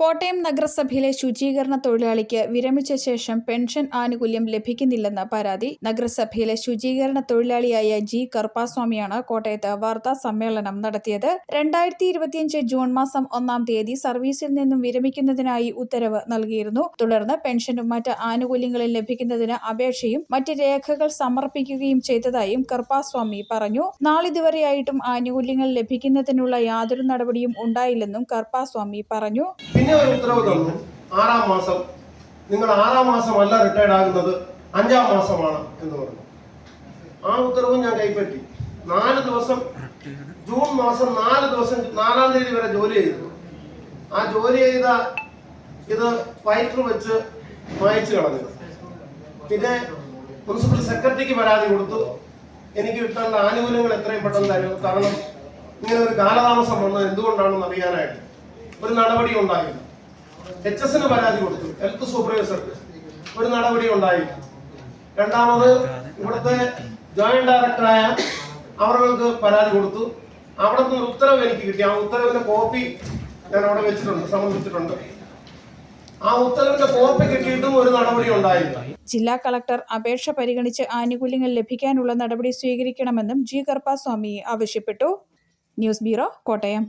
കോട്ടയം നഗരസഭയിലെ ശുചീകരണ തൊഴിലാളിക്ക് വിരമിച്ച ശേഷം പെൻഷൻ ആനുകൂല്യം ലഭിക്കുന്നില്ലെന്ന പരാതി നഗരസഭയിലെ ശുചീകരണ തൊഴിലാളിയായ ജി കറുപ്പാസ്വാമിയാണ് കോട്ടയത്ത് വാർത്താ സമ്മേളനം നടത്തിയത്. രണ്ടായിരത്തി ഇരുപത്തിയഞ്ച് ജൂൺ മാസം ഒന്നാം തീയതി സർവീസിൽ നിന്നും വിരമിക്കുന്നതിനായി ഉത്തരവ് നൽകിയിരുന്നു. തുടർന്ന് പെൻഷനും മറ്റ് ആനുകൂല്യങ്ങളും ലഭിക്കുന്നതിന് അപേക്ഷയും മറ്റ് രേഖകൾ സമർപ്പിക്കുകയും ചെയ്തതായും കറുപ്പാസ്വാമി പറഞ്ഞു. നാളിതുവരെയായിട്ടും ആനുകൂല്യങ്ങൾ ലഭിക്കുന്നതിനുള്ള യാതൊരു നടപടിയും ഉണ്ടായില്ലെന്നും കറുപ്പാസ്വാമി പറഞ്ഞു. പിന്നെ ഒരു ഉത്തരവ് തന്നു. ആറാം മാസം. നിങ്ങൾ ആറാം മാസമല്ല റിട്ടയർഡ് ആകുന്നത് അഞ്ചാം മാസമാണ് എന്ന് പറഞ്ഞു. ആ ഉത്തരവും ഞാൻ കൈപ്പറ്റി. നാല് ദിവസം ജൂൺ മാസം നാല് ദിവസം നാലാം തീയതി വരെ ജോലി ചെയ്തു. ആ ജോലി ചെയ്ത ഇത് ഫൈറ്റർ വെച്ച് മായച്ചു കളഞ്ഞു. പിന്നെ മുനിസിപ്പൽ സെക്രട്ടറിക്ക് പരാതി കൊടുത്തു. എനിക്ക് കിട്ടേണ്ട ആനുകൂല്യങ്ങൾ എത്രയും പെട്ടെന്ന് തരും കാരണം ഇങ്ങനെ ഒരു കാലതാമസം വന്നത് എന്തുകൊണ്ടാണെന്ന് അറിയാനായിട്ട്. ഒരു നടപടി ഉണ്ടായില്ല എച്ച് എസിന് പരാതി കൊടുത്തു. ഹെൽത്ത് സൂപ്പർവൈസർക്ക് ഒരു നടപടി ഉണ്ടായില്ല രണ്ടാമത് ഇവിടുത്തെ ജോയിന്റ് ഡയറക്ടറായ അവർക്ക് പരാതി കൊടുത്തു. അവിടെ നിന്ന് ഉത്തരവ് എനിക്ക് കിട്ടി. ആ ഉത്തരവിന്റെ കോപ്പി ഞാൻ അവിടെ വെച്ചിട്ടുണ്ട് സമർപ്പിച്ചിട്ടുണ്ട്. ആ ഉത്തരവിന്റെ കോപ്പി കിട്ടിയിട്ടും ഒരു നടപടി ഉണ്ടായില്ല. ജില്ലാ കളക്ടർ അപേക്ഷ പരിഗണിച്ച് ആനുകൂല്യങ്ങൾ ലഭിക്കാനുള്ള നടപടി സ്വീകരിക്കണമെന്നും ജി കർപ്പാസ്വാമി ആവശ്യപ്പെട്ടു. News bureau Kottayam.